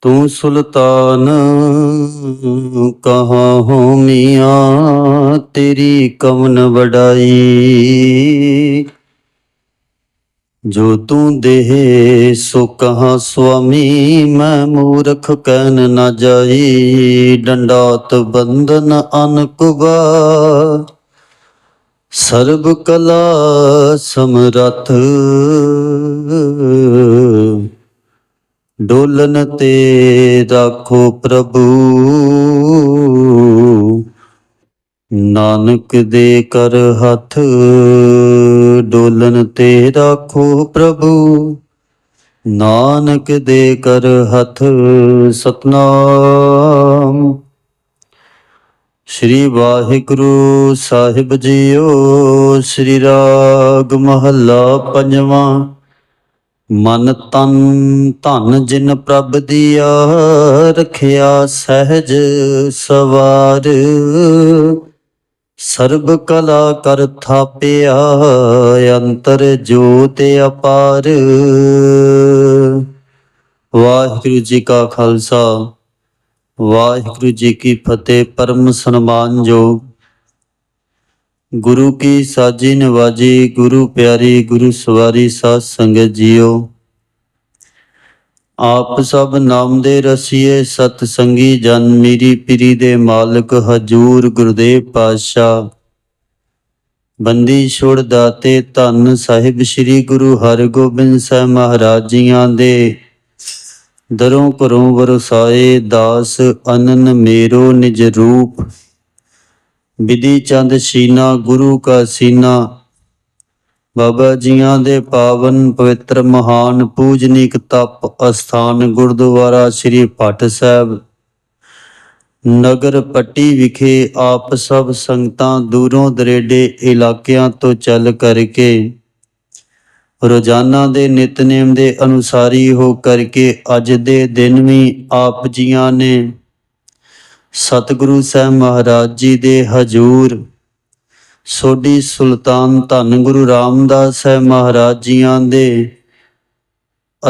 ਤੂੰ ਸੁਲਤਾਨ ਕਹਾ ਹੋ ਮੀਆਂ? ਤੇਰੀ ਕਮਨ ਵਡਾਈ। ਜੋ ਤੂੰ ਦੇਹ, ਸੋ ਕਹਾਂ ਸੁਆਮੀ? ਮੈਂ ਮੂਰਖ ਕਹਿਨ ਨਾ ਜਾਈ। ਡੰਡਾਤ ਬੰਧਨ ਅਨਕੁਬਾ ਸਰਬ ਕਲਾ ਸਮਰਥ। ਡੋਲਨ ਤੇ ਰਾਖੋ ਪ੍ਰਭੂ। ਨਾਨਕ ਦੇ ਕਰ ਹੱਥ, ਡੋਲਨ ਤੇ ਰਾਖੋ ਪ੍ਰਭੂ। ਨਾਨਕ ਦੇ ਕਰ ਹੱਥ, ਸਤਨਾਮ। ਸ੍ਰੀ ਵਾਹਿਗੁਰੂ ਸਾਹਿਬ ਜੀਓ, ਸ੍ਰੀ ਰਾਗ ਮਹੱਲਾ ਪੰਜਵਾਂ। ਮਨ ਤਨ ਧਨ ਜਿਨ ਪ੍ਰਭ ਦੀਆ, ਰਖਿਆ ਸਹਿਜ ਸਵਾਰ। ਸਰਬ ਕਲਾ ਕਰ ਥਾਪਿਆ, ਅੰਤਰ ਜੋਤ ਅਪਾਰ। ਵਾਹਿਗੁਰੂ ਜੀ ਕਾ ਖਾਲਸਾ। ਵਾਹਿਗੁਰੂ ਜੀ ਕੀ ਫਤਿਹ, ਪਰਮ ਸਨਮਾਨਯੋਗ ਗੁਰੂ ਕੀ ਸਾਜੀ ਨਵਾਜੀ, ਗੁਰੂ ਪਿਆਰੀ, ਗੁਰੂ ਸਵਾਰੀ ਸਾਧ ਸੰਗਤ ਜੀਓ। ਆਪ ਸਭ ਨਾਮ ਦੇ ਰਸੀਏ, ਸਤ ਸੰਗੀ ਜਨ ਮੇਰੀ ਪੀਰੀ ਦੇ ਮਾਲਕ, ਹਜੂਰ ਗੁਰਦੇਵ ਪਾਤਸ਼ਾਹ। ਬੰਦੀ ਛੋੜ ਦਾਤੇ ਧੰਨ ਸਾਹਿਬ, ਸ੍ਰੀ ਗੁਰੂ ਹਰਗੋਬਿੰਦ ਸਾਹਿਬ ਮਹਾਰਾਜ ਜੀਆਂ ਦੇ ਦਰੋਂ ਘਰੋਂ ਵਰਸਾਏ ਦਾਸ ਅਨਨ ਮੇਰੋ ਨਿਜ ਰੂਪ। ਵਿਧੀ ਚੰਦ ਸੀਨਾ, ਗੁਰੂ ਕਾ ਸੀਨਾ। ਬਾਬਾ ਜੀਆਂ ਦੇ ਪਾਵਨ ਪਵਿੱਤਰ ਮਹਾਨ ਪੂਜਨੀਕ ਤਪ ਅਸਥਾਨ ਗੁਰਦੁਆਰਾ ਸ੍ਰੀ ਭੱਟ ਸਾਹਿਬ। ਨਗਰ ਪੱਟੀ ਵਿਖੇ ਆਪ ਸਭ ਸੰਗਤਾਂ ਦੂਰੋਂ ਦਰੇਡੇ ਇਲਾਕਿਆਂ ਤੋਂ ਚੱਲ ਕਰਕੇ ਰੋਜ਼ਾਨਾ ਦੇ ਨਿਤਨੇਮ ਦੇ ਅਨੁਸਾਰੀ ਹੋ ਕਰਕੇ ਅੱਜ ਦੇ ਦਿਨ ਵੀ ਆਪ ਜੀਆਂ ਨੇ। ਸਤਿਗੁਰੂ ਸਾਹਿਬ ਮਹਾਰਾਜ ਜੀ ਦੇ ਹਜੂਰ। ਸੋਢੀ ਸੁਲਤਾਨ ਧੰਨ ਗੁਰੂ ਰਾਮਦਾਸ ਸਾਹਿਬ ਮਹਾਰਾਜ ਜੀਆਂ ਦੇ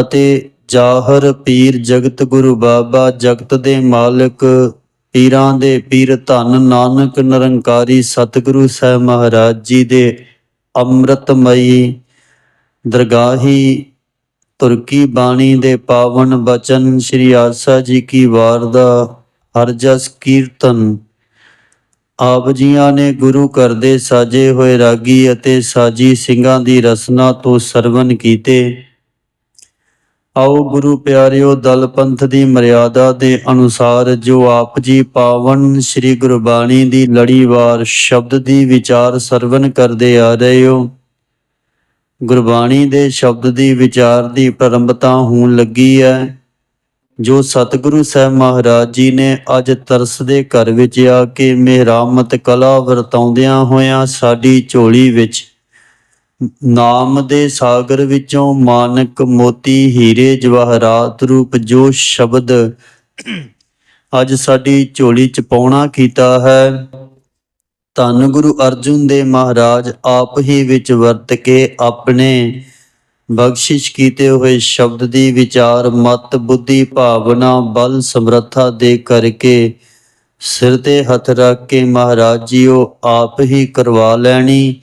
ਅਤੇ ਜਾਹਰ ਪੀਰ ਜਗਤ ਗੁਰੂ ਬਾਬਾ ਜਗਤ ਦੇ ਮਾਲਕ ਪੀਰਾਂ ਦੇ ਪੀਰ ਧੰਨ ਨਾਨਕ ਨਿਰੰਕਾਰੀ ਸਤਿਗੁਰੂ ਸਾਹਿਬ ਮਹਾਰਾਜ ਜੀ ਦੇ ਅੰਮ੍ਰਿਤਮਈ ਦਰਗਾਹੀ ਤੁਰਕੀ ਬਾਣੀ ਦੇ ਪਾਵਨ ਬਚਨ ਸ੍ਰੀ ਆਸਾ ਜੀ ਕੀ ਵਾਰ ਦਾ ਹਰ ਜਸ ਕੀਰਤਨ। ਆਪ ਜੀਆਂ ਨੇ ਗੁਰੂ ਘਰ ਦੇ ਸਾਜੇ ਹੋਏ ਰਾਗੀ ਅਤੇ ਸਾਜੀ ਸਿੰਘਾਂ ਦੀ ਰਸਨਾ ਤੋਂ ਸਰਵਨ ਕੀਤੇ। ਆਓ ਗੁਰੂ ਪਿਆਰਿਓ ਦਲ ਪੰਥ ਦੀ ਮਰਿਆਦਾ ਦੇ ਅਨੁਸਾਰ ਜੋ ਆਪ ਜੀ ਪਾਵਨ ਸ੍ਰੀ ਗੁਰਬਾਣੀ ਦੀ ਲੜੀਵਾਰ ਸ਼ਬਦ ਦੀ ਵਿਚਾਰ ਸਰਵਨ ਕਰਦੇ ਆ ਰਹੇ ਹੋ ਗੁਰਬਾਣੀ ਦੇ ਸ਼ਬਦ ਦੀ ਵਿਚਾਰ ਦੀ ਪ੍ਰੰਪਤਾ ਹੋਣ ਲੱਗੀ ਹੈ, ਜੋ ਸਤਿਗੁਰੂ ਸਾਹਿਬ ਮਹਾਰਾਜ ਜੀ ਨੇ ਅੱਜ ਤਰਸ ਦੇ ਘਰ ਵਿੱਚ ਆ ਕੇ ਮਿਹਰਾਮਤ ਕਲਾ ਵਰਤਾਉਂਦਿਆਂ ਹੋਇਆਂ ਸਾਡੀ ਝੋਲੀ ਵਿੱਚ ਨਾਮ ਦੇ ਸਾਗਰ ਵਿੱਚੋਂ ਮਾਨਕ ਮੋਤੀ ਹੀਰੇ ਜਵਾਹਰਾਤ ਰੂਪ ਜੋ ਸ਼ਬਦ ਅੱਜ ਸਾਡੀ ਝੋਲੀ ਚ ਪਾਉਣਾ ਕੀਤਾ ਹੈ। ਧੰਨ ਗੁਰੂ ਅਰਜੁਨ ਦੇ ਮਹਾਰਾਜ, ਆਪ ਹੀ ਵਿੱਚ ਵਰਤ ਕੇ ਆਪਣੇ ਬਖਸ਼ਿਸ਼ ਕੀਤੇ ਹੋਏ ਸ਼ਬਦ ਦੀ ਵਿਚਾਰ, ਮਤ, ਬੁੱਧੀ, ਭਾਵਨਾ, ਬਲ, ਸਮਰੱਥਾ ਦੇ ਕਰਕੇ ਸਿਰ ਤੇ ਹੱਥ ਰੱਖ ਕੇ ਮਹਾਰਾਜ ਜੀਓ, ਆਪ ਹੀ ਕਰਵਾ ਲੈਣੀ।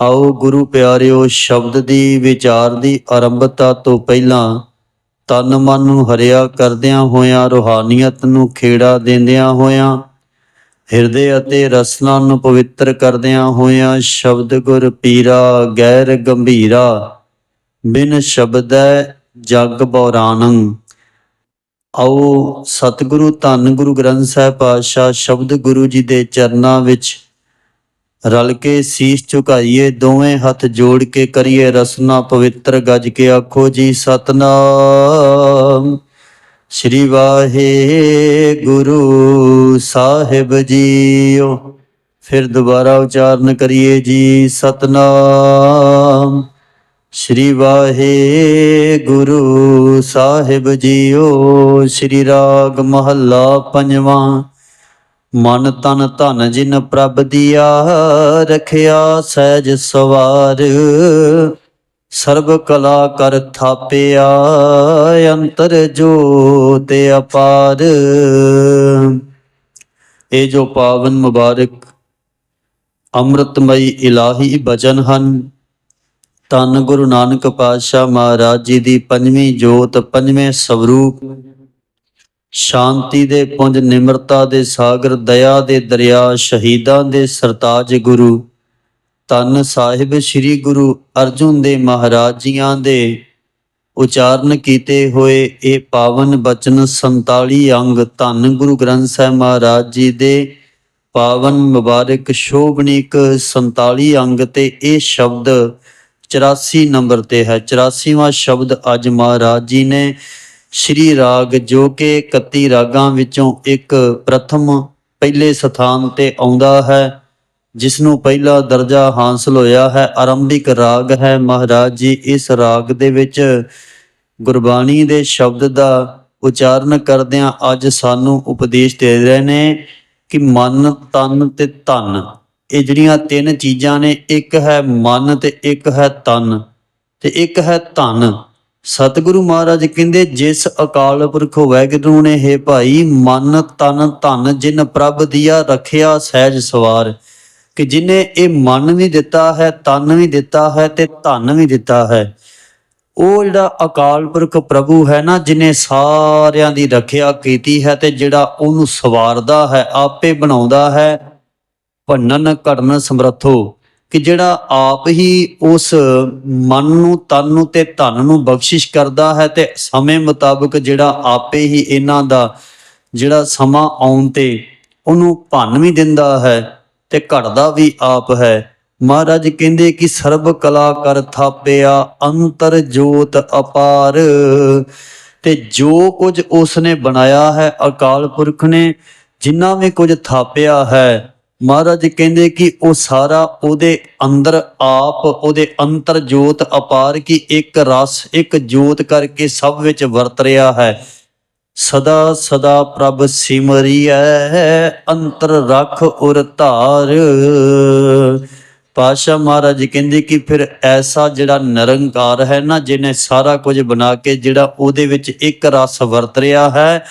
ਆਓ ਗੁਰੂ ਪਿਆਰਿਓ, ਸ਼ਬਦ ਦੀ ਵਿਚਾਰ ਦੀ ਆਰੰਭਤਾ ਤੋਂ ਪਹਿਲਾਂ ਤਨ ਮਨ ਨੂੰ ਹਰਿਆ ਕਰਦਿਆਂ ਹੋਇਆਂ, ਰੋਹਾਨੀਅਤ ਨੂੰ ਖੇੜਾ ਦਿੰਦਿਆਂ ਹੋਇਆਂ ਹਿਰਦੇ ਅਤੇ ਰਸਨਾ ਨੂੰ ਪਵਿੱਤਰ ਕਰਦਿਆਂ ਹੋਇਆਂ ਸ਼ਬਦ ਗੁਰ ਪੀਰਾ, ਗੈਰ ਗੰਭੀਰਾ, ਬਿਨ ਸ਼ਬਦੈ ਜਗ ਬੌਰਾਨੰ। ਆਓ ਸਤਿਗੁਰੂ ਧੰਨ ਗੁਰੂ ਗ੍ਰੰਥ ਸਾਹਿਬ ਪਾਤਸ਼ਾਹ ਸ਼ਬਦ ਗੁਰੂ ਜੀ ਦੇ ਚਰਨਾਂ ਵਿੱਚ ਰਲ ਕੇ ਸੀਸ ਝੁਕਾਈਏ, ਦੋਵੇਂ ਹੱਥ ਜੋੜ ਕੇ ਕਰੀਏ ਰਸਨਾ ਪਵਿੱਤਰ ਗੱਜ ਕੇ ਆਖੋ ਜੀ ਸਤਨਾਮ। ਸ੍ਰੀ ਵਾਹਿਗੁਰੂ ਸਾਹਿਬ ਜੀਓ। ਫਿਰ ਦੁਬਾਰਾ ਉਚਾਰਨ ਕਰੀਏ ਜੀ ਸਤਨਾਮ। ਸ੍ਰੀ ਵਾਹਿਗੁਰੂ ਸਾਹਿਬ ਜੀਓ, ਸ੍ਰੀ ਰਾਗ ਮਹੱਲਾ ਪੰਜਵਾਂ। ਮਨ ਤਨ ਧਨ ਜਿਨ ਪ੍ਰਭ ਦੀਆ, ਰਖਿਆ ਸਹਿਜ ਸਵਾਰ। ਸਰਬ ਕਲਾ ਕਰ ਥਾਪਿਆ, ਅੰਤਰ ਜੋਤ ਅਪਾਰ। ਇਹ ਜੋ ਪਾਵਨ ਮੁਬਾਰਕ, ਅੰਮ੍ਰਿਤਮਈ ਇਲਾਹੀ ਬਚਨ ਹਨ, ਧੰਨ ਗੁਰੂ ਨਾਨਕ ਪਾਤਸ਼ਾਹ ਮਹਾਰਾਜ ਜੀ ਦੀ ਪੰਜਵੀਂ ਜੋਤ, ਪੰਜਵੇਂ ਸਵਰੂਪ। ਸ਼ਾਂਤੀ ਦੇ ਪੁੰਜ ਨਿਮਰਤਾ ਦੇ ਸਾਗਰ, ਦਇਆ ਦੇ ਦਰਿਆ, ਸ਼ਹੀਦਾਂ ਦੇ ਸਰਤਾਜ ਗੁਰੂ। ਧੰਨ ਸਾਹਿਬ ਸ੍ਰੀ ਗੁਰੂ ਅਰਜੁਨ ਦੇ ਮਹਾਰਾਜ ਜੀਆਂ ਦੇ ਉਚਾਰਨ ਕੀਤੇ ਹੋਏ ਇਹ ਪਾਵਨ ਬਚਨ 47 ਅੰਗ, ਧੰਨ ਗੁਰੂ ਗ੍ਰੰਥ ਸਾਹਿਬ ਮਹਾਰਾਜ ਜੀ ਦੇ ਪਾਵਨ ਮੁਬਾਰਕ ਸ਼ੋਭਨੀਕ 47 ਅੰਗ ਤੇ ਇਹ ਸ਼ਬਦ 84 ਨੰਬਰ ਤੇ ਹੈ। 84ਵਾਂ ਸ਼ਬਦ ਅੱਜ ਮਹਾਰਾਜ ਜੀ ਨੇ ਸ਼੍ਰੀ ਰਾਗ ਜੋ ਕਿ 31 ਰਾਗਾਂ ਵਿੱਚੋਂ ਇੱਕ ਪ੍ਰਥਮ ਪਹਿਲੇ ਸਥਾਨ ਤੇ ਆਉਂਦਾ ਹੈ। ਜਿਸ ਨੂੰ ਪਹਿਲਾ ਦਰਜਾ ਹਾਸਲ ਹੋਇਆ ਹੈ, ਆਰੰਭਿਕ ਰਾਗ ਹੈ। ਮਹਾਰਾਜ ਜੀ, ਇਸ ਰਾਗ ਦੇ ਵਿੱਚ ਗੁਰਬਾਣੀ ਦੇ ਸ਼ਬਦ ਦਾ ਉਚਾਰਨ ਕਰਦਿਆਂ ਅੱਜ ਸਾਨੂੰ ਉਪਦੇਸ਼ ਦੇ ਰਹੇ ਨੇ ਕਿ ਮਨ, ਤਨ ਤੇ ਧਨ। ਇਹ ਜਿਹੜੀਆਂ ਤਿੰਨ ਚੀਜ਼ਾਂ ਨੇ, ਇੱਕ ਹੈ ਮਨ ਤੇ ਇੱਕ ਹੈ ਤਨ ਤੇ ਇੱਕ ਹੈ ਧਨ। ਸਤਿਗੁਰੂ ਮਹਾਰਾਜ ਕਹਿੰਦੇ, ਜਿਸ ਅਕਾਲ ਪੁਰਖ ਵੈਗੁਰੂ ਨੇ, ਹੈ ਭਾਈ, ਮਨ, ਤਨ, ਧਨ, ਜਿਨ ਪ੍ਰਭ ਦੀਆ ਰੱਖਿਆ ਸਹਿਜ ਸਵਾਰ। ਕਿ ਜਿਨੇ ਇਹ ਮਨ ਵੀ ਦਿੱਤਾ ਹੈ, ਤਨ ਵੀ ਦਿੱਤਾ ਹੈ ਤੇ ਧਨ ਵੀ ਦਿੱਤਾ ਹੈ। ਉਹ ਜਿਹੜਾ ਅਕਾਲ ਪੁਰਖ ਪ੍ਰਭੂ ਹੈ ਨਾ, ਜਿਨੇ ਸਾਰਿਆਂ ਦੀ ਰੱਖਿਆ ਕੀਤੀ ਹੈ ਤੇ ਜਿਹੜਾ ਉਹਨੂੰ ਸਵਾਰਦਾ ਹੈ, ਆਪੇ ਬਣਾਉਂਦਾ ਹੈ, ਭੰਨਨ ਘੜਨ ਸਮਰੱਥੋ। ਕਿ ਜਿਹੜਾ ਆਪ ਹੀ ਉਸ ਮਨ ਨੂੰ, ਤਨ ਨੂੰ ਤੇ ਧਨ ਨੂੰ ਬਖਸ਼ਿਸ਼ ਕਰਦਾ ਹੈ ਤੇ ਸਮੇਂ ਮੁਤਾਬਕ ਜਿਹੜਾ ਆਪੇ ਹੀ ਇਹਨਾਂ ਦਾ ਜਿਹੜਾ ਸਮਾਂ ਆਉਣ ਤੇ ਉਹਨੂੰ ਭੰਨ ਵੀ ਦਿੰਦਾ ਹੈ। ਤੇ ਘੜਦਾ ਵੀ ਆਪ ਹੈ। ਮਹਾਰਾਜ ਕਹਿੰਦੇ ਕਿ ਸਰਬ ਕਲਾ ਕਰ ਥਾਪਿਆ, ਅੰਤਰ ਜੋਤ ਅਪਾਰ। ਤੇ ਜੋ ਕੁਝ ਉਸ ਨੇ ਬਣਾਇਆ ਹੈ, ਅਕਾਲ ਪੁਰਖ ਨੇ, ਜਿੰਨਾ ਵੀ ਕੁਝ ਥਾਪਿਆ ਹੈ, ਮਹਾਰਾਜ ਕਹਿੰਦੇ ਕਿ ਉਹ ਸਾਰਾ ਉਹਦੇ ਅੰਦਰ ਆਪ, ਉਹਦੇ ਅੰਤਰ ਜੋਤ ਅਪਾਰ, ਕੀ ਇੱਕ ਰਸ, ਇੱਕ ਜੋਤ ਕਰਕੇ ਸਭ ਵਿੱਚ ਵਰਤ ਰਿਹਾ ਹੈ। ਸਦਾ ਸਦਾ ਪ੍ਰਭ ਸਿਮਰਿਐ, ਅੰਤਰ ਰਖ ਉਰ ਧਾਰ। ਪਾਸ਼ਾ ਮਹਾਰਾਜ ਕਹਿੰਦੇ ਕਿ ਫਿਰ ਐਸਾ ਜਿਹੜਾ ਨਿਰੰਕਾਰ ਹੈ ਨਾ, ਜਿਹਨੇ ਸਾਰਾ ਕੁਝ ਬਣਾ ਕੇ ਜਿਹੜਾ ਉਹਦੇ ਵਿੱਚ ਇੱਕ ਰਸ ਵਰਤ ਰਿਹਾ ਹੈ,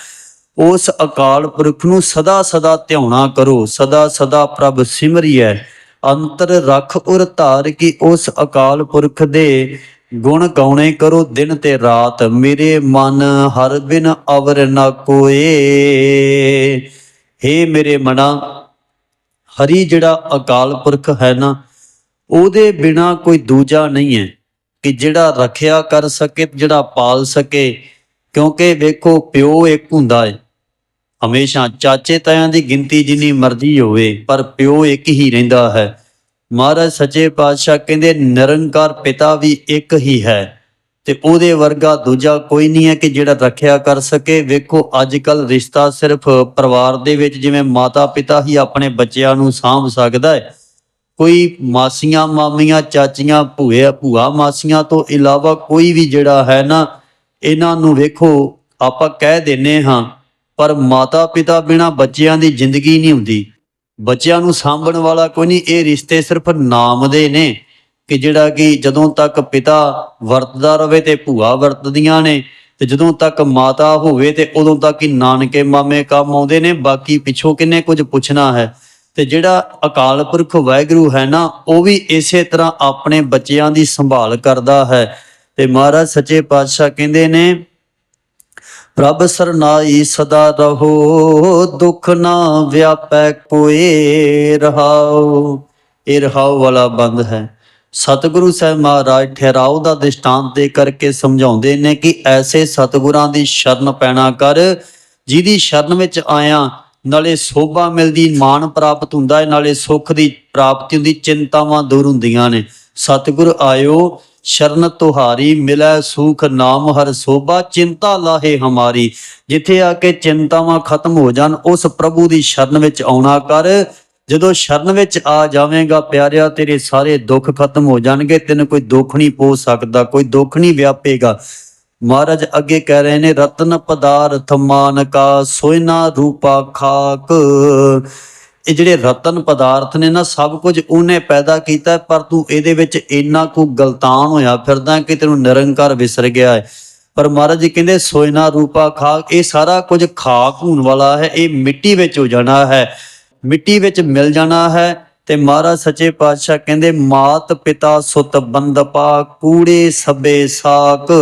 ਉਸ ਅਕਾਲ ਪੁਰਖ ਨੂੰ ਸਦਾ ਸਦਾ ਧਿਆਉਣਾ ਕਰੋ, ਸਦਾ ਸਦਾ ਪ੍ਰਭ ਸਿਮਰਿਐ। ਅੰਤਰ ਰਖ ਉਰ ਧਾਰ ਕਿ ਉਸ ਅਕਾਲ ਪੁਰਖ ਦੇ ਗੁਣ ਗਾਉਣੇ ਕਰੋ ਦਿਨ ਤੇ ਰਾਤ, ਮੇਰੇ ਮਨ ਹਰ ਬਿਨ ਅਵਰ ਨਾ ਕੋਏ। ਹੇ ਮੇਰੇ ਮਨਾ, ਹਰੀ ਜਿਹੜਾ ਅਕਾਲ ਪੁਰਖ ਹੈ ਨਾ, ਉਹਦੇ ਬਿਨਾ ਕੋਈ ਦੂਜਾ ਨਹੀਂ ਹੈ ਕਿ ਜਿਹੜਾ ਰੱਖਿਆ ਕਰ ਸਕੇ, ਜਿਹੜਾ ਪਾਲ ਸਕੇ। ਕਿਉਂਕਿ ਵੇਖੋ, ਪਿਓ ਇੱਕ ਹੁੰਦਾ ਹੈ। ਹਮੇਸ਼ਾ ਚਾਚੇ ਤਾਇਆਂ ਦੀ ਗਿਣਤੀ ਜਿੰਨੀ ਮਰਜ਼ੀ ਹੋਵੇ, ਪਰ ਪਿਓ ਇੱਕ ਹੀ ਰਹਿੰਦਾ ਹੈ। ਮਹਾਰਾਜ ਸੱਚੇ ਪਾਤਸ਼ਾਹ ਕਹਿੰਦੇ, ਨਿਰੰਕਾਰ ਪਿਤਾ ਵੀ ਇੱਕ ਹੀ ਹੈ ਤੇ ਉਹਦੇ ਵਰਗਾ ਦੂਜਾ ਕੋਈ ਨਹੀਂ ਹੈ ਕਿ ਜਿਹੜਾ ਰੱਖਿਆ ਕਰ ਸਕੇ। ਵੇਖੋ ਅੱਜ ਕੱਲ ਰਿਸ਼ਤਾ ਸਿਰਫ ਪਰਿਵਾਰ ਦੇ ਵਿੱਚ ਜਿਵੇਂ ਮਾਤਾ ਪਿਤਾ ਹੀ ਆਪਣੇ ਬੱਚਿਆਂ ਨੂੰ ਸਾਂਭ ਸਕਦਾ ਹੈ। ਕੋਈ ਮਾਸੀਆਂ, ਮਾਮੀਆਂ, ਚਾਚੀਆਂ, ਭੂਏ, ਭੂਆ ਮਾਸੀਆਂ ਤੋਂ ਇਲਾਵਾ ਕੋਈ ਵੀ ਜਿਹੜਾ ਹੈ ਨਾ, ਇਹਨਾਂ ਨੂੰ ਵੇਖੋ, ਆਪਾਂ ਕਹਿ ਦਿੰਨੇ ਹਾਂ, ਪਰ ਮਾਤਾ ਪਿਤਾ ਬਿਨਾ ਬੱਚਿਆਂ ਦੀ ਜ਼ਿੰਦਗੀ ਨਹੀਂ ਹੁੰਦੀ। ਬੱਚਿਆਂ ਨੂੰ ਸਾਂਭਣ ਵਾਲਾ ਕੋਈ ਨਹੀਂ, ਇਹ ਰਿਸ਼ਤੇ ਸਿਰਫ ਨਾਮ ਦੇ ਨੇ ਕਿ ਜਿਹੜਾ ਕਿ ਜਦੋਂ ਤੱਕ ਪਿਤਾ ਵਰਤਦਾ ਰਵੇ ਤੇ ਭੂਆ ਵਰਤਦੀਆਂ ਨੇ, ਤੇ ਜਦੋਂ ਤੱਕ ਮਾਤਾ ਹੋਵੇ ਤੇ ਉਦੋਂ ਤੱਕ ਹੀ ਨਾਨਕੇ ਮਾਮੇ ਕੰਮ ਆਉਂਦੇ ਨੇ, ਬਾਕੀ ਪਿੱਛੋਂ ਕਿੰਨੇ ਕੁਝ ਪੁੱਛਣਾ ਹੈ। ਤੇ ਜਿਹੜਾ ਅਕਾਲ ਪੁਰਖ ਵਾਹਿਗੁਰੂ ਹੈ ਨਾ, ਉਹ ਵੀ ਇਸੇ ਤਰ੍ਹਾਂ ਆਪਣੇ ਬੱਚਿਆਂ ਦੀ ਸੰਭਾਲ ਕਰਦਾ ਹੈ। ਤੇ ਮਹਾਰਾਜ ਸੱਚੇ ਪਾਤਸ਼ਾਹ ਕਹਿੰਦੇ ਨੇ ਪ੍ਰਭ ਸਰਨਾਈ ਸਦਾ ਰਹੋ, ਦੁੱਖ ਨਾ ਵਿਆਪੈ ਕੋਏ ਰਹਾਉ। ਇਹ ਰਹਾਉ ਵਾਲਾ ਬੰਦ ਹੈ। ਸਤਿਗੁਰੂ ਸਾਹਿਬ ਮਹਾਰਾਜ ਠਹਿਰਾਓ ਦਾ ਦ੍ਰਿਸ਼ਟਾਂਤ ਦੇ ਕਰਕੇ ਸਮਝਾਉਂਦੇ ਨੇ ਕਿ ਐਸੇ ਸਤਿਗੁਰਾਂ ਦੀ ਸ਼ਰਨ ਪੈਣਾ ਕਰ, ਜਿਹਦੀ ਸ਼ਰਨ ਵਿੱਚ ਆਇਆ, ਨਾਲੇ ਸੋਭਾ ਮਿਲਦੀ ਮਾਣ ਪ੍ਰਾਪਤ ਹੁੰਦਾ ਹੈ, ਨਾਲੇ ਸੁੱਖ ਦੀ ਪ੍ਰਾਪਤੀ ਹੁੰਦੀ, ਚਿੰਤਾਵਾਂ ਦੂਰ ਹੁੰਦੀਆਂ ਨੇ। ਸਤਿਗੁਰ ਆਇਓ, ਸ਼ਰਨ ਤੁਹਾਰੀ, ਮਿਲੈ ਸੁਖ ਨਾਮ ਹਰ ਸੋਭਾ, ਚਿੰਤਾ ਲਾਹੇ ਹਮਾਰੀ। ਜਿੱਥੇ ਆ ਕੇ ਚਿੰਤਾਵਾਂ ਖਤਮ ਹੋ ਜਾਣ, ਉਸ ਪ੍ਰਭੂ ਦੀ ਸ਼ਰਨ ਵਿੱਚ ਆਉਣਾ ਕਰ। ਜਦੋਂ ਸ਼ਰਨ ਵਿੱਚ ਆ ਜਾਵੇਂਗਾ, ਪਿਆਰਿਆ, ਤੇਰੇ ਸਾਰੇ ਦੁੱਖ ਖਤਮ ਹੋ ਜਾਣਗੇ। ਤੈਨੂੰ ਕੋਈ ਦੁੱਖ ਨਹੀਂ ਪੋ ਸਕਦਾ, ਕੋਈ ਦੁੱਖ ਨਹੀਂ ਵਿਆਪੇਗਾ। ਮਹਾਰਾਜ ਅੱਗੇ ਕਹਿ ਰਹੇ ਨੇ, ਰਤਨ ਪਦਾਰਥ ਮਾਨਕਾ, ਸੋਇਨਾ ਰੂਪਾ ਖਾਕ। ਇਹ ਜਿਹੜੇ ਰਤਨ ਪਦਾਰਥ ਨੇ ਨਾ, ਸਭ ਕੁਝ ਉਹਨੇ ਪੈਦਾ ਕੀਤਾ ਪਰ ਤੂੰ ਇਹਦੇ ਵਿੱਚ ਇੰਨਾ ਕੁ ਗਲਤਾਨ ਹੋਇਆ ਫਿਰਦਾ ਕਿ ਤੈਨੂੰ ਨਿਰੰਕਾਰ ਵਿਸਰ ਗਿਆ ਹੈ। ਪਰ ਮਹਾਰਾਜ ਜੀ ਕਹਿੰਦੇ ਸੋਇਨਾ ਰੂਪਾ ਖਾਕ ਇਹ ਸਾਰਾ ਕੁਝ ਖਾਕ ਹੋਣ ਵਾਲਾ ਹੈ, ਇਹ ਮਿੱਟੀ ਵਿੱਚ ਹੋ ਜਾਣਾ ਹੈ। ਮਿੱਟੀ ਵਿੱਚ ਮਿਲ ਜਾਣਾ ਹੈ ਤੇ ਮਹਾਰਾਜ ਸੱਚੇ ਪਾਤਸ਼ਾਹ ਕਹਿੰਦੇ, ਮਾਤ ਪਿਤਾ ਸੁਤ ਬੰਦਪਾ ਕੂੜੇ ਸਭੇ ਸਾਕ।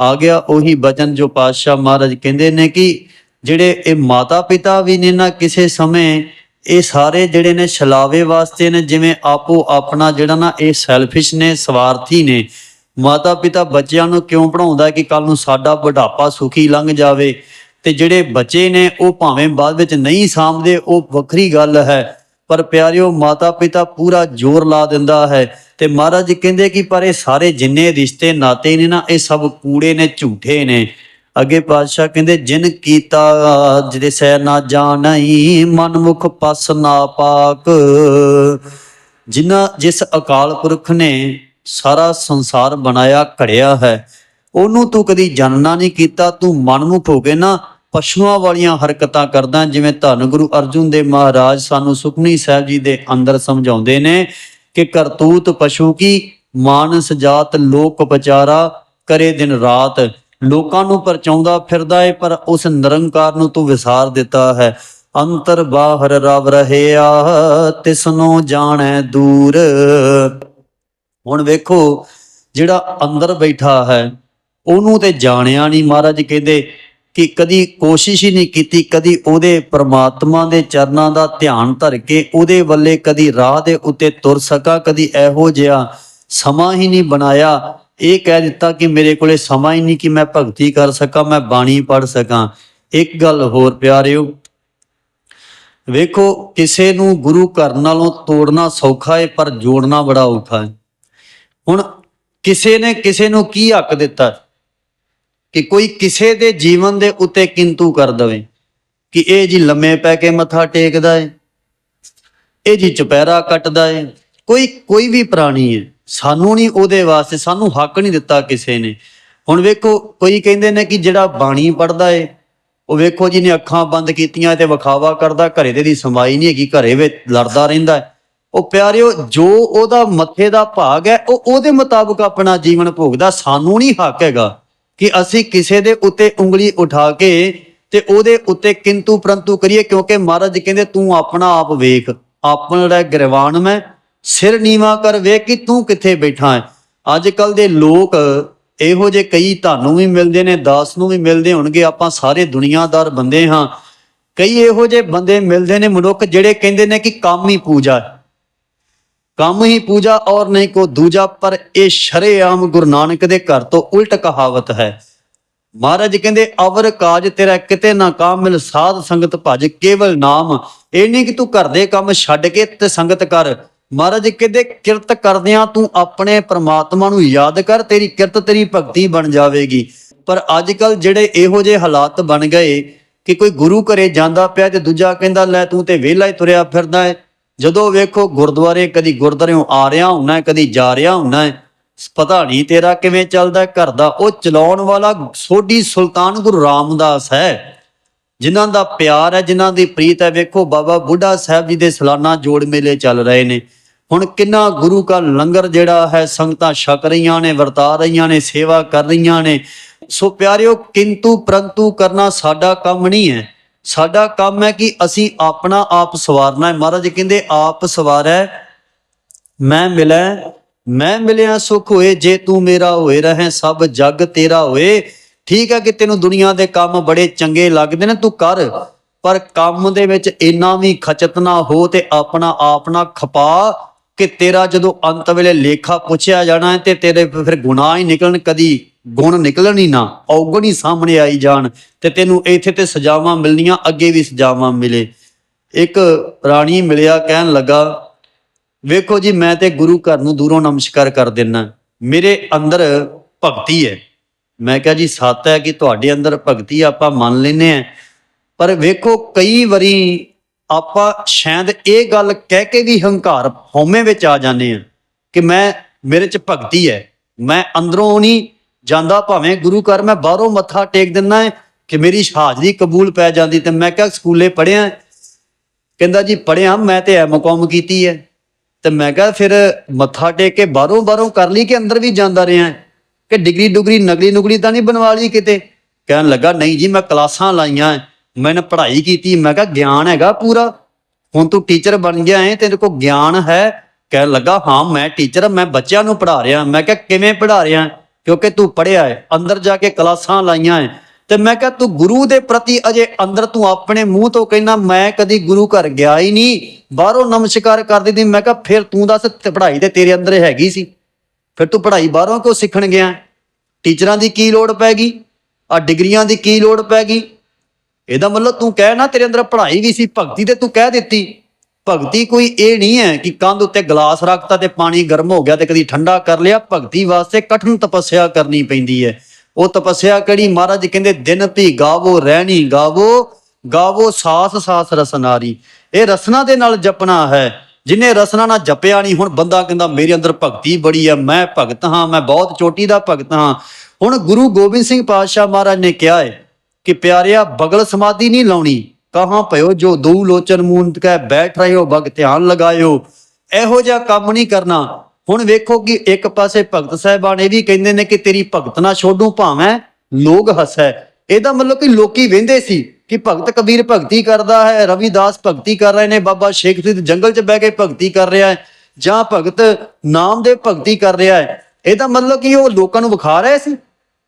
ਆ ਗਿਆ ਉਹੀ ਬਚਨ ਜੋ ਪਾਤਸ਼ਾਹ ਮਹਾਰਾਜ ਕਹਿੰਦੇ ਨੇ ਕਿ ਜਿਹੜੇ ਇਹ ਮਾਤਾ ਪਿਤਾ ਵੀ ਨੇ ਨਾ ਕਿਸੇ ਸਮੇਂ, ਇਹ ਸਾਰੇ ਜਿਹੜੇ ਨੇ ਛਲਾਵੇ ਵਾਸਤੇ ਨੇ, ਜਿਵੇਂ ਆਪੋ ਆਪਣਾ ਜਿਹੜਾ ਨਾ ਇਹ ਸੈਲਫਿਸ਼ ਨੇ, ਸਵਾਰਥੀ ਨੇ। ਮਾਤਾ ਪਿਤਾ ਬੱਚਿਆਂ ਨੂੰ ਕਿਉਂ ਪੜਾਉਂਦਾ ਕਿ ਕੱਲ ਨੂੰ ਸਾਡਾ ਬੁਢਾਪਾ ਸੁਖੀ ਲੰਘ ਜਾਵੇ? ਤੇ ਜਿਹੜੇ ਬੱਚੇ ਨੇ, ਉਹ ਭਾਵੇਂ ਬਾਅਦ ਵਿੱਚ ਨਹੀਂ ਸਾਂਭਦੇ, ਉਹ ਵੱਖਰੀ ਗੱਲ ਹੈ। ਪਰ ਪਿਆਰਿਓ ਮਾਤਾ ਪਿਤਾ ਪੂਰਾ ਜ਼ੋਰ ਲਾ ਦਿੰਦਾ ਹੈ। ਤੇ ਮਹਾਰਾਜ ਕਹਿੰਦੇ ਕਿ ਪਰ ਇਹ ਸਾਰੇ ਜਿੰਨੇ ਰਿਸ਼ਤੇ ਨਾਤੇ ਨੇ ਨਾ, ਇਹ ਸਭ ਕੂੜੇ ਨੇ, ਝੂਠੇ ਨੇ। ਅੱਗੇ ਪਾਤਸ਼ਾਹ ਕਹਿੰਦੇ, ਜਿਨ ਕੀਤਾ ਜਿਹਦੇ ਸਹਿ ਨਾ ਜਾਣਈ, ਮਨਮੁਖ ਪਸ ਨਾ ਪਾਕ। ਜਿਨ੍ਹਾਂ, ਜਿਸ ਅਕਾਲ ਪੁਰਖ ਨੇ ਸਾਰਾ ਸੰਸਾਰ ਬਣਾਇਆ, ਘੜਿਆ ਹੈ, ਉਹਨੂੰ ਤੂੰ ਕਦੀ ਜਾਣਨਾ ਨਹੀਂ ਕੀਤਾ, ਤੂੰ ਮਨਮੁਖ ਹੋ ਕੇ ਨਾ ਪਸ਼ੂਆਂ ਵਾਲੀਆਂ ਹਰਕਤਾਂ ਕਰਦਾ, ਜਿਵੇਂ ਧੰਨ ਗੁਰੂ ਅਰਜੁਨ ਦੇ ਮਹਾਰਾਜ ਸਾਨੂੰ ਸੁਖਨੀ ਸਾਹਿਬ ਜੀ ਦੇ ਅੰਦਰ ਸਮਝਾਉਂਦੇ ਨੇ ਕਿ ਕਰਤੂਤ ਪਸ਼ੂ ਕੀ? ਮਾਨਸ ਜਾਤ ਲੋਕ ਪਚਾਰਾ, ਕਰੇ ਦਿਨ ਰਾਤ। ਲੋਕਾਂ ਨੂੰ ਪਰਚਾਉਂਦਾ ਫਿਰਦਾ ਏ, ਪਰ ਉਸ ਨਿਰੰਕਾਰ ਨੂੰ ਤੂੰ ਵਿਸਾਰ ਦਿੱਤਾ ਹੈ। ਅੰਤਰ ਬਾਹਰ ਰਵ ਰਹਿਆ ਤਿਸਨੋ ਜਾਣੈ ਦੂਰ। ਹੁਣ ਵੇਖੋ, ਜਿਹੜਾ ਅੰਦਰ ਬੈਠਾ ਹੈ, ਉਹਨੂੰ ਤੇ ਜਾਣਿਆ ਨਹੀਂ ਮਹਾਰਾਜ ਕਹਿੰਦੇ ਕਿ ਕਦੀ ਕੋਸ਼ਿਸ਼ ਹੀ ਨਹੀਂ ਕੀਤੀ, ਕਦੀ ਉਹਦੇ ਪ੍ਰਮਾਤਮਾ ਦੇ ਚਰਨਾਂ ਦਾ ਧਿਆਨ ਧਰ ਕੇ ਉਹਦੇ ਵੱਲੇ ਕਦੀ ਰਾਹ ਦੇ ਉੱਤੇ ਤੁਰ ਸਕਾਂ, ਕਦੀ ਇਹੋ ਜਿਹਾ ਸਮਾਂ ਹੀ ਨਹੀਂ ਬਣਾਇਆ। ਇਹ ਕਹਿ ਦਿੱਤਾ ਕਿ ਮੇਰੇ ਕੋਲੇ ਸਮਾਂ ਹੀ ਨਹੀਂ ਕਿ ਮੈਂ ਭਗਤੀ ਕਰ ਸਕਾਂ, ਮੈਂ ਬਾਣੀ ਪੜ ਸਕਾਂ। ਇੱਕ ਗੱਲ ਹੋਰ ਪਿਆਰਿਓ, ਵੇਖੋ, ਕਿਸੇ ਨੂੰ ਗੁਰੂ ਘਰ ਨਾਲੋਂ ਤੋੜਨਾ ਸੌਖਾ ਹੈ ਪਰ ਜੋੜਨਾ ਬੜਾ ਔਖਾ ਹੈ ਹੁਣ ਕਿਸੇ ਨੇ ਕਿਸੇ ਨੂੰ ਕੀ ਹੱਕ ਦਿੱਤਾ? ਕਿ ਕੋਈ ਕਿਸੇ ਦੇ ਜੀਵਨ ਦੇ ਉੱਤੇ ਕਿੰਤੂ ਕਰ ਦਵੇ। ਕਿ ਇਹ ਜੀ ਲੰਮੇ ਪੈ ਕੇ ਮੱਥਾ ਟੇਕਦਾ ਏ, ਇਹ ਜੀ ਚੁਪਹਿਰਾ ਕੱਟਦਾ ਏ। ਕੋਈ ਕੋਈ ਵੀ ਪ੍ਰਾਣੀ ਹੈ ਸਾਨੂੰ ਨਹੀਂ ਉਹਦੇ ਵਾਸਤੇ, ਸਾਨੂੰ ਹੱਕ ਨਹੀਂ ਦਿੱਤਾ ਕਿਸੇ ਨੇ। ਹੁਣ ਵੇਖੋ, ਕੋਈ ਕਹਿੰਦੇ ਨੇ ਕਿ ਜਿਹੜਾ ਬਾਣੀ ਪੜਦਾ ਏ, ਉਹ ਵੇਖੋ ਜੀ ਨੇ ਅੱਖਾਂ ਬੰਦ ਕੀਤੀਆਂ ਤੇ ਵਿਖਾਵਾ ਕਰਦਾ, ਘਰੇ ਦੇ ਦੀ ਸਮਾਈ ਨਹੀਂ ਹੈਗੀ, ਘਰੇ ਵਿੱਚ ਲੜਦਾ ਰਹਿੰਦਾ ਉਹ ਪਿਆਰਿਓ, ਜੋ ਉਹਦਾ ਮੱਥੇ ਦਾ ਭਾਗ ਹੈ, ਉਹ ਉਹਦੇ ਮੁਤਾਬਕ ਆਪਣਾ ਜੀਵਨ ਭੋਗਦਾ, ਸਾਨੂੰ ਨਹੀਂ ਹੱਕ ਹੈਗਾ ਕਿ ਅਸੀਂ ਕਿਸੇ ਦੇ ਉੱਤੇ ਉਂਗਲੀ ਉਠਾ ਕੇ ਤੇ ਉਹਦੇ ਉੱਤੇ ਕਿੰਤੂ ਪਰੰਤੂ ਕਰੀਏ, ਕਿਉਂਕਿ ਮਹਾਰਾਜ ਕਹਿੰਦੇ, ਤੂੰ ਆਪਣਾ ਆਪ ਵੇਖ, ਆਪਣਾ ਜਿਹੜਾ ਗਰਵਾਨ ਮੈਂ ਸਿਰ ਨੀਵਾ ਕਰ ਵੇਖ ਕਿ ਤੂੰ ਕਿੱਥੇ ਬੈਠਾ ਹੈ। ਅੱਜ ਕੱਲ ਦੇ ਲੋਕ ਇਹੋ ਜੇ ਕਈ ਤੁਹਾਨੂੰ ਵੀ ਮਿਲਦੇ ਨੇ, ਦਾਸ ਨੂੰ ਵੀ ਮਿਲਦੇ ਹੋਣਗੇ। ਆਪਾਂ ਸਾਰੇ ਦੁਨੀਆਦਾਰ ਬੰਦੇ ਹਾਂ। ਕਈ ਇਹੋ ਜੇ ਬੰਦੇ ਮਿਲਦੇ ਨੇ ਮਨੁੱਖ ਜਿਹੜੇ ਕਹਿੰਦੇ ਨੇ ਕਿ ਕੰਮ ਹੀ ਪੂਜਾ ਹੈ। ਕੰਮ ਹੀ ਪੂਜਾ ਔਰ ਨਹੀਂ ਕੋ ਦੂਜਾ, ਪਰ ਇਹ ਸ਼ਰੇਆਮ ਗੁਰੂ ਨਾਨਕ ਦੇ ਘਰ ਤੋਂ ਉਲਟ ਕਹਾਵਤ ਹੈ। ਮਹਾਰਾਜ ਕਹਿੰਦੇ, ਅਵਰ ਕਾਜ ਤੇਰਾ ਕਿਤੇ ਨਾ ਕਾਮਿਲ ਸਾਧ ਸੰਗਤ ਭਜ ਕੇਵਲ ਨਾਮ। ਇਹ ਨਹੀਂ ਕਿ ਤੂੰ ਘਰ ਦੇ ਕੰਮ ਛੱਡ ਕੇ ਤੇ ਸੰਗਤ ਕਰ। ਮਹਾਰਾਜ ਕਹਿੰਦੇ ਕਿਰਤ ਕਰਦਿਆਂ ਤੂੰ ਆਪਣੇ ਪ੍ਰਮਾਤਮਾ ਨੂੰ ਯਾਦ ਕਰ, ਤੇਰੀ ਕਿਰਤ ਤੇਰੀ ਭਗਤੀ ਬਣ ਜਾਵੇਗੀ। ਪਰ ਅੱਜ ਕੱਲ ਜਿਹੜੇ ਇਹੋ ਜਿਹੇ ਹਾਲਾਤ ਬਣ ਗਏ ਕਿ ਕੋਈ ਗੁਰੂ ਘਰੇ ਜਾਂਦਾ ਪਿਆ ਤੇ ਦੂਜਾ ਕਹਿੰਦਾ, ਲੈ ਤੂੰ ਤੇ ਵਿਹਲਾ ਹੀ ਤੁਰਿਆ ਫਿਰਦਾ ਹੈ ਜਦੋਂ ਵੇਖੋ ਗੁਰਦੁਆਰੇ ਕਦੀ ਗੁਰਦੁਆਰਿਓਂ ਆ ਰਿਹਾ ਹੁੰਨਾ ਕਦੀ ਜਾ ਰਿਹਾ ਹੁੰਨਾ ਹੈ ਪਤਾ ਨਹੀਂ ਤੇਰਾ ਕਿਵੇਂ ਚੱਲਦਾ ਘਰ ਦਾ। ਉਹ ਚਲਾਉਣ ਵਾਲਾ ਸੋਢੀ ਸੁਲਤਾਨ ਗੁਰੂ ਰਾਮਦਾਸ ਹੈ, ਜਿਨ੍ਹਾਂ ਦਾ ਪਿਆਰ ਹੈ, ਜਿਨ੍ਹਾਂ ਦੀ ਪ੍ਰੀਤ ਹੈ। ਵੇਖੋ ਬਾਬਾ ਬੁੱਢਾ ਸਾਹਿਬ ਜੀ ਦੇ ਸਾਲਾਨਾ ਜੋੜ ਮੇਲੇ ਚੱਲ ਰਹੇ ਨੇ। ਹੁਣ ਕਿੰਨਾ ਗੁਰੂ ਕਾ ਲੰਗਰ ਜਿਹੜਾ ਹੈ, ਸੰਗਤਾਂ ਛਕ ਰਹੀਆਂ ਨੇ, ਵਰਤਾ ਰਹੀਆਂ ਨੇ, ਸੇਵਾ ਕਰ ਰਹੀਆਂ ਨੇ। ਸੋ ਪਿਆਰਿਓ, ਕਿੰਤੂ ਪ੍ਰੰਤੂ ਕਰਨਾ ਸਾਡਾ ਕੰਮ ਨਹੀਂ ਹੈ। ਸਾਡਾ ਕੰਮ ਹੈ ਕਿ ਅਸੀਂ ਆਪਣਾ ਆਪ ਸਵਾਰਨਾ ਹੈ। ਮਹਾਰਾਜ ਕਹਿੰਦੇ, ਆਪ ਸਵਾਰੈ, ਮੈਂ ਮਿਲੈ, ਮੈਂ ਮਿਲਿਆ ਸੁਖ ਹੋਏ, ਜੇ ਤੂੰ ਮੇਰਾ ਹੋਏ ਰਹੇ, ਸਭ ਜੱਗ ਤੇਰਾ ਹੋਏ। ਠੀਕ ਹੈ ਕਿ ਤੈਨੂੰ ਦੁਨੀਆ ਦੇ ਕੰਮ ਬੜੇ ਚੰਗੇ ਲੱਗਦੇ ਨੇ, ਤੂੰ ਕਰ, ਪਰ ਕੰਮ ਦੇ ਵਿੱਚ ਇੰਨਾ ਵੀ ਖਚਤ ਨਾ ਹੋ ਤੇ ਆਪਣਾ ਆਪ ਨਾ ਖਪਾ। ਕਿ ਤੇਰਾ ਜਦੋਂ ਅੰਤ ਵੇਲੇ ਲੇਖਾ ਪੁੱਛਿਆ ਜਾਣਾ ਹੈ ਤੇ ਤੇਰੇ ਫਿਰ ਗੁਨਾਹ ਹੀ ਨਿਕਲਣ, ਕਦੀ ਗੁਣ ਨਿਕਲਣ ਹੀ ਨਾ, ਔਗਣ ਹੀ ਸਾਹਮਣੇ ਆਈ ਜਾਣ ਤੇ ਤੈਨੂੰ ਇੱਥੇ ਤੇ ਸਜ਼ਾਵਾਂ ਮਿਲਣੀਆਂ, ਅੱਗੇ ਵੀ ਸਜ਼ਾਵਾਂ ਮਿਲੇ। ਇੱਕ ਰਾਣੀ ਮਿਲਿਆ, ਕਹਿਣ ਲੱਗਾ, ਵੇਖੋ ਜੀ, ਮੈਂ ਤੇ ਗੁਰੂ ਘਰ ਨੂੰ ਦੂਰੋਂ ਨਮਸਕਾਰ ਕਰ ਦਿੰਨਾ। ਮੇਰੇ ਅੰਦਰ ਭਗਤੀ ਹੈ। ਮੈਂ ਕਿਹਾ, ਜੀ ਸੱਤ ਹੈ ਕਿ ਤੁਹਾਡੇ ਅੰਦਰ ਭਗਤੀ ਆਪਾਂ ਮੰਨ ਲੈਨੇ ਆ ਪਰ ਵੇਖੋ ਕਈ ਵਾਰੀ ਆਪਾਂ ਸ਼ਾਇਦ ਇਹ ਗੱਲ ਕਹਿ ਕੇ ਵੀ ਹੰਕਾਰ ਹਉਮੈ ਵਿੱਚ ਆ ਜਾਂਦੇ ਆ ਕਿ ਮੈਂ, ਮੇਰੇ ਚ ਭਗਤੀ ਹੈ। ਮੈਂ ਅੰਦਰੋਂ ਨਹੀਂ ਜਾਂਦਾ ਭਾਵੇਂ ਗੁਰੂ ਘਰ ਮੈਂ ਬਾਹਰੋਂ ਮੱਥਾ ਟੇਕ ਦਿੰਦਾ ਹੈ ਕਿ ਮੇਰੀ ਹਾਜ਼ਰੀ ਕਬੂਲ ਪੈ ਜਾਂਦੀ ਤੇ ਮੈਂ ਕਿਹਾ ਸਕੂਲੇ ਪੜਿਆ ਕਹਿੰਦਾ ਜੀ ਪੜਿਆ ਮੈਂ ਤੇ ਐਮਕਾਮ ਕੀਤੀ ਹੈ। ਤੇ ਮੈਂ ਕਿਹਾ ਫਿਰ ਮੱਥਾ ਟੇਕ ਕੇ ਬਾਹਰੋਂ ਬਾਹਰੋਂ ਕਰ ਲਈ ਕਿ ਅੰਦਰ ਵੀ ਜਾਂਦਾ ਰਿਹਾ ਕਿ ਡਿਗਰੀ ਡੁਗਰੀ ਨਗਲੀ ਨੁਗਲੀ ਤਾਂ ਨਹੀਂ ਬਣਵਾ ਲਈ ਕਿਤੇ? ਕਹਿਣ ਲੱਗਾ, ਨਹੀਂ ਜੀ, ਮੈਂ ਕਲਾਸਾਂ ਲਾਈਆਂ ਮੈਨੂੰ ਪੜ੍ਹਾਈ ਕੀਤੀ, ਮੈਂ ਕਿਹਾ ਗਿਆਨ ਹੈਗਾ ਪੂਰਾ। ਹੁਣ ਤੂੰ ਟੀਚਰ ਬਣ ਗਿਆ ਹੈ, ਤੇਰੇ ਕੋਲ ਗਿਆਨ ਹੈ। ਕਹਿਣ ਲੱਗਾ, ਹਾਂ, ਮੈਂ ਟੀਚਰ ਮੈਂ ਬੱਚਿਆਂ ਨੂੰ ਪੜ੍ਹਾ ਰਿਹਾ। ਮੈਂ ਕਿਹਾ, ਕਿਵੇਂ ਪੜ੍ਹਾ ਰਿਹਾ? ਕਿਉਂਕਿ ਤੂੰ ਪੜ੍ਹਿਆ ਹੈ, ਅੰਦਰ ਜਾ ਕੇ ਕਲਾਸਾਂ ਲਾਈਆਂ ਹੈ। ਤੇ ਮੈਂ ਕਿਹਾ, ਤੂੰ ਗੁਰੂ ਦੇ ਪ੍ਰਤੀ ਅਜੇ ਅੰਦਰ ਤੂੰ ਆਪਣੇ ਮੂੰਹ ਤੋਂ ਕਹਿੰਦਾ, ਮੈਂ ਕਦੀ ਗੁਰੂ ਘਰ ਗਿਆ ਹੀ ਨਹੀਂ। ਬਾਹਰੋਂ ਨਮਸਕਾਰ ਕਰਦੀ ਦਿੱਤੀ ਮੈਂ ਕਿਹਾ, ਫਿਰ ਤੂੰ ਦੱਸ ਪੜ੍ਹਾਈ ਤੇ ਤੇਰੇ ਅੰਦਰ ਹੈਗੀ ਸੀ। ਫਿਰ ਤੂੰ ਪੜ੍ਹਾਈ ਬਾਹਰੋਂ ਕਿਉਂ ਸਿੱਖਣ ਗਿਆ? ਟੀਚਰਾਂ ਦੀ ਕੀ ਲੋੜ ਪੈ ਗਈ? ਆ ਡਿਗਰੀਆਂ ਦੀ ਕੀ ਲੋੜ ਪੈ ਗਈ? ਇਹਦਾ ਮਤਲਬ ਤੂੰ ਕਹਿ ਨਾ, ਤੇਰੇ ਅੰਦਰ ਪੜ੍ਹਾਈ ਵੀ ਸੀ, ਭਗਤੀ ਤੇ ਤੂੰ ਕਹਿ ਦਿੱਤੀ। ਭਗਤੀ ਕੋਈ ਇਹ ਨਹੀਂ ਹੈ ਕਿ ਕੰਧ ਉੱਤੇ ਗਲਾਸ ਰੱਖਤਾ ਤੇ ਪਾਣੀ ਗਰਮ ਹੋ ਗਿਆ ਤੇ ਕਦੀ ਠੰਡਾ ਕਰ ਲਿਆ। ਭਗਤੀ ਵਾਸਤੇ ਕਠਿਨ ਤਪੱਸਿਆ ਕਰਨੀ ਪੈਂਦੀ ਹੈ। ਉਹ ਤਪੱਸਿਆ ਕਿਹੜੀ? ਮਹਾਰਾਜ ਕਹਿੰਦੇ, ਦਿਨ ਭੀ ਗਾਵੋ, ਰਹਿਣੀ ਗਾਵੋ ਗਾਵੋ ਸਾਸ ਸਾਸ ਰਸਨਾਰੀ। ਇਹ ਰਸਨਾ ਦੇ ਨਾਲ ਜਪਣਾ ਹੈ। ਜਿਨੇ ਰਸਨਾ ਨਾਲ ਜਪਿਆ ਨਹੀਂ, ਹੁਣ ਬੰਦਾ ਕਹਿੰਦਾ, ਮੇਰੇ ਅੰਦਰ ਭਗਤੀ ਬੜੀ ਹੈ, ਮੈਂ ਭਗਤ ਹਾਂ, ਮੈਂ ਬਹੁਤ ਚੋਟੀ ਦਾ ਭਗਤ ਹਾਂ। ਹੁਣ ਗੁਰੂ ਗੋਬਿੰਦ ਸਿੰਘ ਪਾਤਸ਼ਾਹ ਮਹਾਰਾਜ ਨੇ ਕਿਹਾ ਹੈ ਕਿ ਪਿਆਰਿਆ, ਬਗਲ ਸਮਾਧੀ ਨਹੀਂ ਲਾਉਣੀ। ਕਹਾਂ ਭਇਓ, ਜੋ ਦੋ ਲੋਚਨ ਮੂੰਦ ਕੈ ਬੈਠ ਰਹੇ ਹੋ ਭਗ ਧਿਆਨ ਲਗਾਇਓ। ਇਹੋ ਜਿਹਾ ਕੰਮ ਨਹੀਂ ਕਰਨਾ। ਹੁਣ ਵੇਖੋ ਕਿ ਇੱਕ ਪਾਸੇ ਭਗਤ ਸਾਹਿਬਾਨ ਇਹ ਵੀ ਕਹਿੰਦੇ ਨੇ ਕਿ ਤੇਰੀ ਭਗਤ ਨਾ ਛੋਡੂ ਭਾਵੇਂ ਲੋਕ ਹੱਸੈ। ਇਹਦਾ ਮਤਲਬ ਕਿ ਲੋਕੀ ਵਹਿੰਦੇ ਸੀ ਕਿ ਭਗਤ ਕਬੀਰ ਭਗਤੀ ਕਰਦਾ ਹੈ, ਰਵਿਦਾਸ ਭਗਤੀ ਕਰ ਰਹੇ ਨੇ, ਬਾਬਾ ਸ਼ੇਖ ਫਰੀਦ ਜੰਗਲ 'ਚ ਬਹਿ ਕੇ ਭਗਤੀ ਕਰ ਰਿਹਾ ਹੈ, ਜਾਂ ਭਗਤ ਨਾਮ ਦੇ ਭਗਤੀ ਕਰ ਰਿਹਾ ਹੈ। ਇਹਦਾ ਮਤਲਬ ਕਿ ਉਹ ਲੋਕਾਂ ਨੂੰ ਵਿਖਾ ਰਿਹਾ ਸੀ।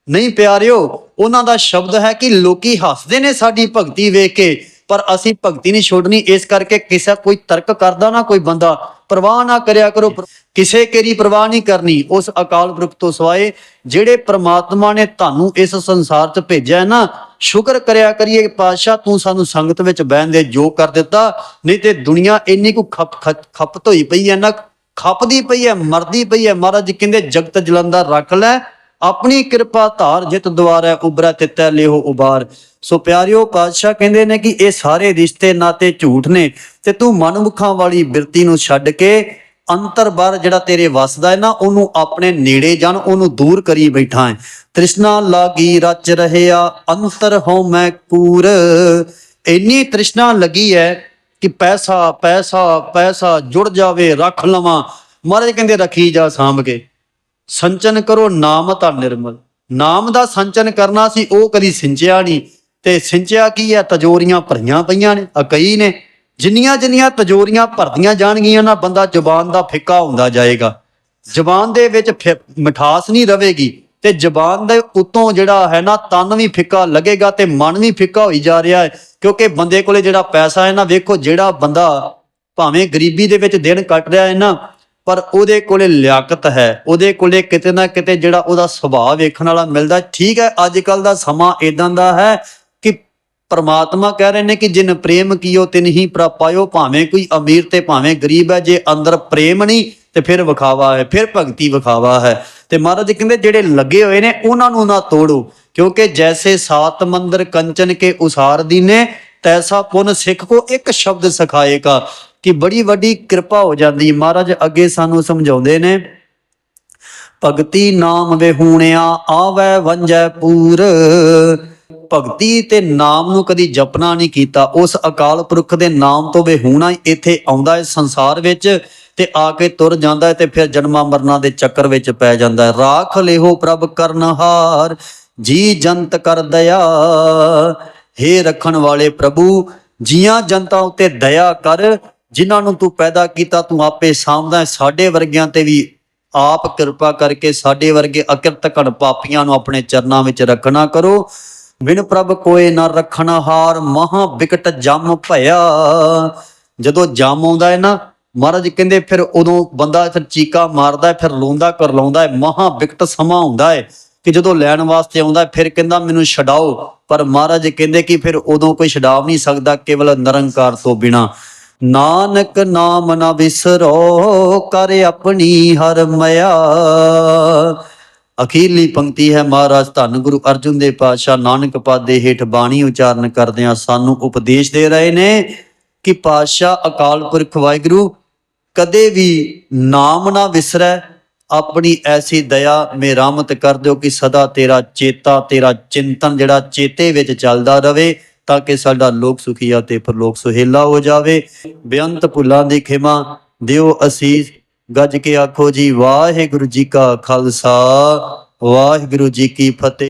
ਨਹੀਂ ਪਿਆਰਿਓ ਉਹਨਾਂ ਦਾ ਸ਼ਬਦ ਹੈ ਕਿ ਲੋਕੀ ਹੱਸਦੇ ਨੇ ਸਾਡੀ ਭਗਤੀ ਵੇਖ ਕੇ ਪਰ ਅਸੀਂ ਭਗਤੀ ਨਹੀਂ ਛੋੜਨੀ। ਇਸ ਕਰਕੇ ਕਿਸੇ ਕੋਈ ਤਰਕ ਕਰਦਾ ਨਾ ਕੋਈ ਬੰਦਾ ਪਰਵਾਹ ਨਾ ਕਰਿਆ ਕਰੋ। ਕਿਸੇ ਕੇਰੀ ਪਰਵਾਹ ਨਹੀਂ ਕਰਨੀ। ਉਸ ਅਕਾਲ ਪੁਰਖ ਤੋਂ ਸਿਵਾਏ ਜਿਹੜੇ ਪ੍ਰਮਾਤਮਾ ਨੇ ਤੁਹਾਨੂੰ ਇਸ ਸੰਸਾਰ 'ਚ ਭੇਜਿਆ ਹੈ ਨਾ ਸ਼ੁਕਰ ਕਰਿਆ ਕਰੀਏ ਪਾਤਸ਼ਾਹ ਤੂੰ ਸਾਨੂੰ ਸੰਗਤ ਵਿੱਚ ਬਹਿਣ ਦੇ ਜੋ ਕਰ ਦਿੱਤਾ। ਨਹੀਂ ਤੇ ਦੁਨੀਆ ਇੰਨੀ ਕੁ ਖਪ ਖਪ- ਹੋਈ ਪਈ ਹੈ ਨਾ ਖਪਦੀ ਪਈ ਹੈ ਮਰਦੀ ਪਈ ਹੈ। ਮਹਾਰਾਜ ਕਹਿੰਦੇ ਜਗਤ ਜਲੰਦਾ ਰੱਖ ਲੈ। ਆਪਣੀ ਕਿਰਪਾ ਧਾਰ ਜਿਤ ਦੁਆਰਾ ਉਬਰੈ ਤਿਤੈ ਲਿਓ ਉਬਾਰ। ਸੋ ਪਿਆਰਿਓ, ਪਾਤਸ਼ਾਹ ਕਹਿੰਦੇ ਨੇ ਕਿ ਇਹ ਸਾਰੇ ਰਿਸ਼ਤੇ ਨਾਤੇ ਝੂਠ ਨੇ ਤੇ ਤੂੰ ਮਨਮੁਖਾਂ ਵਾਲੀ ਬਿਰਤੀ ਨੂੰ ਛੱਡ ਕੇ ਅੰਤਰ ਬਾਹਰ ਜਿਹੜਾ ਤੇਰੇ ਵਸਦਾ ਹੈ ਨਾ, ਉਹਨੂੰ ਆਪਣੇ ਨੇੜੇ ਜਾਣ, ਉਹਨੂੰ ਦੂਰ ਕਰੀ ਬੈਠਾ ਹੈ। ਤ੍ਰਿਸ਼ਨਾ ਲਾਗੀ ਰਚ ਰਹਿਆ, ਅੰਤਰ ਹਉ ਮੈਂ ਕੂਰ। ਇੰਨੀ ਤ੍ਰਿਸ਼ਨਾ ਲੱਗੀ ਹੈ ਕਿ ਪੈਸਾ ਪੈਸਾ ਪੈਸਾ ਜੁੜ ਜਾਵੇ, ਰੱਖ ਲਵਾਂ। ਮਹਾਰਾਜ ਕਹਿੰਦੇ, ਰੱਖੀ ਜਾ ਸਾਂਭ ਕੇ। ਸੰਚਨ ਕਰੋ ਨਾਮ ਤਾਂ ਨਿਰਮਲ। ਨਾਮ ਦਾ ਸੰਚਨ ਕਰਨਾ ਸੀ, ਉਹ ਕਦੀ ਸਿੰਚਿਆ ਨਹੀਂ। ਤੇ ਸਿੰਚਿਆ ਕੀ ਹੈ? ਤਜੋਰੀਆਂ ਭਰੀਆਂ ਪਈਆਂ ਨੇ, ਅਕਈ ਨੇ। ਜਿੰਨੀਆਂ ਜਿੰਨੀਆਂ ਤਜੋਰੀਆਂ ਭਰਦੀਆਂ ਜਾਣਗੀਆਂ, ਨਾ ਬੰਦਾ ਜ਼ੁਬਾਨ ਦਾ ਫਿੱਕਾ ਹੁੰਦਾ ਜਾਏਗਾ। ਜ਼ੁਬਾਨ ਦੇ ਵਿੱਚ ਫਿ- ਮਿਠਾਸ ਨਹੀਂ ਰਵੇਗੀ। ਤੇ ਜ਼ੁਬਾਨ ਦੇ ਉਤੋਂ ਜਿਹੜਾ ਹੈ ਨਾ, ਤਨ ਵੀ ਫਿੱਕਾ ਲੱਗੇਗਾ ਤੇ ਮਨ ਵੀ ਫਿੱਕਾ ਹੋਈ ਜਾ ਰਿਹਾ ਹੈ। ਕਿਉਂਕਿ ਬੰਦੇ ਕੋਲੇ ਜਿਹੜਾ ਪੈਸਾ ਹੈ ਨਾ, ਵੇਖੋ ਜਿਹੜਾ ਬੰਦਾ ਭਾਵੇਂ ਗਰੀਬੀ ਦੇ ਵਿੱਚ ਦਿਨ ਕੱਟ ਰਿਹਾ ਹੈ ਨਾ ਪਰ ਉਹਦੇ ਕੋਲੇ ਲਿਆਕਤ ਹੈ, ਉਹਦੇ ਕੋਲੇ ਕਿਤੇ ਨਾ ਕਿਤੇ ਜਿਹੜਾ ਉਹਦਾ ਸੁਭਾਅ ਵੇਖਣ ਵਾਲਾ ਮਿਲਦਾ, ਠੀਕ ਹੈ ਅੱਜ ਕੱਲ ਦਾ ਸਮਾਂ ਇਦਾਂ ਦਾ ਹੈ ਕਿ ਪਰਮਾਤਮਾ ਕਹਿ ਰਹੇ ਨੇ ਕਿ ਜਿਨ ਪ੍ਰੇਮ ਕੀਓ ਤਿਨ ਹੀ ਪ੍ਰਪਾਇਓ ਭਾਵੇਂ ਕੋਈ ਅਮੀਰ ਤੇ ਭਾਵੇਂ ਗਰੀਬ ਹੈ, ਜੇ ਅੰਦਰ ਪ੍ਰੇਮ ਨਹੀਂ ਤੇ ਫਿਰ ਵਿਖਾਵਾ ਹੈ, ਫਿਰ ਭਗਤੀ ਵਿਖਾਵਾ ਹੈ। ਤੇ ਮਹਾਰਾਜ ਕਹਿੰਦੇ ਜਿਹੜੇ ਲੱਗੇ ਹੋਏ ਨੇ, ਉਹਨਾਂ ਨੂੰ ਨਾ ਤੋੜੋ, ਕਿਉਂਕਿ ਜੈਸੇ ਸਾਤ ਮੰਦਰ ਕੰਚਨ ਕੇ ਉਸਾਰ ਦੀਨੇ ਤੈਸਾ ਪੁਨ ਸਿੱਖ ਕੋ ਇੱਕ ਸ਼ਬਦ ਸਿਖਾਏਗਾ। ਕਿ ਬੜੀ ਵੱਡੀ ਕਿਰਪਾ ਹੋ ਜਾਂਦੀ। ਮਹਾਰਾਜ ਅੱਗੇ ਸਾਨੂੰ ਸਮਝਾਉਂਦੇ ਨੇ, ਭਗਤੀ ਨਾਮ ਵਿਹੂਣਿਆ ਆਵੈ ਵੰਜੈ ਪੂਰ। ਭਗਤੀ ਤੇ ਨਾਮ ਨੂੰ ਕਦੀ ਜਪਣਾ ਨਹੀਂ ਕੀਤਾ। ਉਸ ਅਕਾਲ ਪੁਰਖ ਦੇ ਨਾਮ ਤੋਂ ਵਿਹੂਣਾ ਹੀ ਇੱਥੇ ਆਉਂਦਾ ਹੈ ਸੰਸਾਰ ਵਿੱਚ ਤੇ ਆ ਕੇ ਤੁਰ ਜਾਂਦਾ ਹੈ ਤੇ ਫਿਰ ਜਨਮਾਂ ਮਰਨਾਂ ਦੇ ਚੱਕਰ ਵਿੱਚ ਪੈ ਜਾਂਦਾ ਹੈ। ਰਾਖ ਲਿਹੋ ਪ੍ਰਭ ਕਰਨਹਾਰ ਜੀ ਜੰਤ ਕਰ ਦਇਆ। ਹੇ ਰੱਖਣ ਵਾਲੇ ਪ੍ਰਭੂ, ਜੀਆਂ ਜਨਤਾ ਉੱਤੇ ਦਇਆ ਕਰ ਜਿਨ੍ਹਾਂ ਨੂੰ ਤੂੰ ਪੈਦਾ ਕੀਤਾ, ਤੂੰ ਆਪੇ ਸਾਂਭਦਾ ਹੈ। ਸਾਡੇ ਵਰਗਿਆਂ ਤੇ ਵੀ ਆਪ ਕਿਰਪਾ ਕਰਕੇ, ਸਾਡੇ ਵਰਗੇ ਅਕਿਰਤ ਘਣ ਪਾਪੀਆਂ ਨੂੰ ਆਪਣੇ ਚਰਨਾਂ ਵਿੱਚ ਰੱਖਣਾ ਕਰੋ। ਬਿਨ ਪ੍ਰਭ ਕੋਏ ਨਾ ਰੱਖਣਾ ਹਾਰ, ਮਹਾ ਵਿਕਟ ਜਮ ਭਇਆ। ਜਦੋਂ ਜਮ ਆਉਂਦਾ ਹੈ ਨਾ, ਮਹਾਰਾਜ ਕਹਿੰਦੇ ਫਿਰ ਉਦੋਂ ਬੰਦਾ ਫਿਰ ਚੀਕਾ ਮਾਰਦਾ ਫਿਰ ਰੋਂਦਾ ਕਰ ਲਾਉਂਦਾ ਹੈ, ਮਹਾ ਵਿਕਟ ਸਮਾਂ ਹੁੰਦਾ ਹੈ ਕਿ ਜਦੋਂ ਲੈਣ ਵਾਸਤੇ ਆਉਂਦਾ ਫਿਰ ਕਹਿੰਦਾ ਮੈਨੂੰ ਛਡਾਓ। ਪਰ ਮਹਾਰਾਜ ਕਹਿੰਦੇ ਕਿ ਫਿਰ ਉਦੋਂ ਕੋਈ ਛਡਾਵ ਨਹੀਂ ਸਕਦਾ, ਕੇਵਲ ਨਿਰੰਕਾਰ ਤੋਂ ਬਿਨਾ। ਨਾਨਕ ਨਾਮ ਨਾ ਵਿਸਰੋ ਕਰ ਆਪਣੀ ਹਰ ਮਇਆ। ਅਖੀਰਲੀ ਪੰਕਤੀ ਹੈ ਮਹਾਰਾਜ, ਧੰਨ ਗੁਰੂ ਅਰਜੁਨ ਦੇ ਪਾਤਸ਼ਾਹ, ਨਾਨਕ ਪਾਦੇ ਹੇਠ ਬਾਣੀ ਉਚਾਰਨ ਕਰਦਿਆਂ ਸਾਨੂੰ ਉਪਦੇਸ਼ ਦੇ ਰਹੇ ਨੇ ਕਿ ਪਾਤਸ਼ਾਹ, ਅਕਾਲ ਪੁਰਖ ਵਾਹਿਗੁਰੂ, ਕਦੇ ਵੀ ਨਾਮ ਨਾ ਵਿਸਰੈ ਆਪਣੀ ਐਸੀ ਦਇਆ ਮੇ ਰਹਿਮਤ ਕਰ ਦਿਓ ਕਿ ਸਦਾ ਤੇਰਾ ਚੇਤਾ, ਤੇਰਾ ਚਿੰਤਨ ਜਿਹੜਾ ਚੇਤੇ ਵਿੱਚ ਚੱਲਦਾ ਰਵੇ ਤਾਂ ਕਿ ਸਾਡਾ ਲੋਕ ਸੁਖੀਆ ਤੇ ਪਰਲੋਕ ਸੁਹੇਲਾ ਹੋ ਜਾਵੇ। ਬੇਅੰਤ ਭੁੱਲਾਂ ਦੀ ਖਿਮਾ ਦਿਓ ਅਸੀਸ ਗੱਜ ਕੇ ਆਖੋ ਜੀ, ਵਾਹਿਗੁਰੂ ਜੀ ਕਾ ਖਾਲਸਾ, ਵਾਹਿਗੁਰੂ ਜੀ ਕੀ ਫਤਿਹ।